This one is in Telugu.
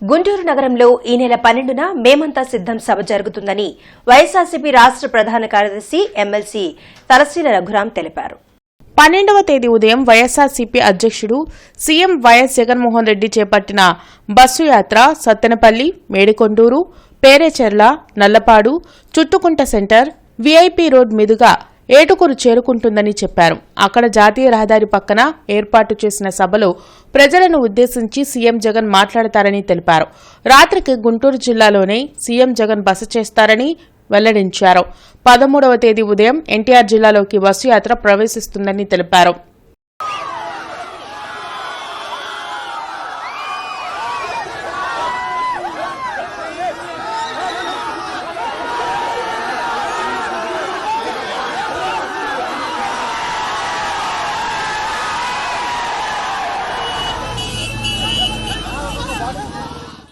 గుంటూరు నగరంలో ఈ నెల పన్నెండున మేమంతా సిద్దం సభ జరుగుతుందని వైఎస్ఆర్సీపీ రాష్ట్ర ప్రధాన కార్యదర్శి ఎమ్మెల్సీ తలసీల రఘురాం తెలిపారు. పన్నెండవ తేదీ ఉదయం వైఎస్ఆర్సీపీ అధ్యక్షుడు సీఎం వైఎస్ జగన్మోహన్ రెడ్డి చేపట్టిన బస్సు యాత్ర Sattenapalli Medikonduru Perecherla Nallapadu Chuttugunta centre VIP road మీదుగా ఏటుకూరు చేరుకుంటుందని చెప్పారు. అక్కడ జాతీయ రహదారి పక్కన ఏర్పాటు చేసిన సభలో ప్రజలను ఉద్దేశించి సీఎం జగన్ మాట్లాడతారని తెలిపారు. రాత్రికి గుంటూరు జిల్లాలోనే సీఎం జగన్ బస చేస్తారని వెల్లడించారు. పదమూడవ తేదీ ఉదయం ఎన్టీఆర్ జిల్లాలోకి బస్సు యాత్ర ప్రవేశిస్తుందని తెలిపారు.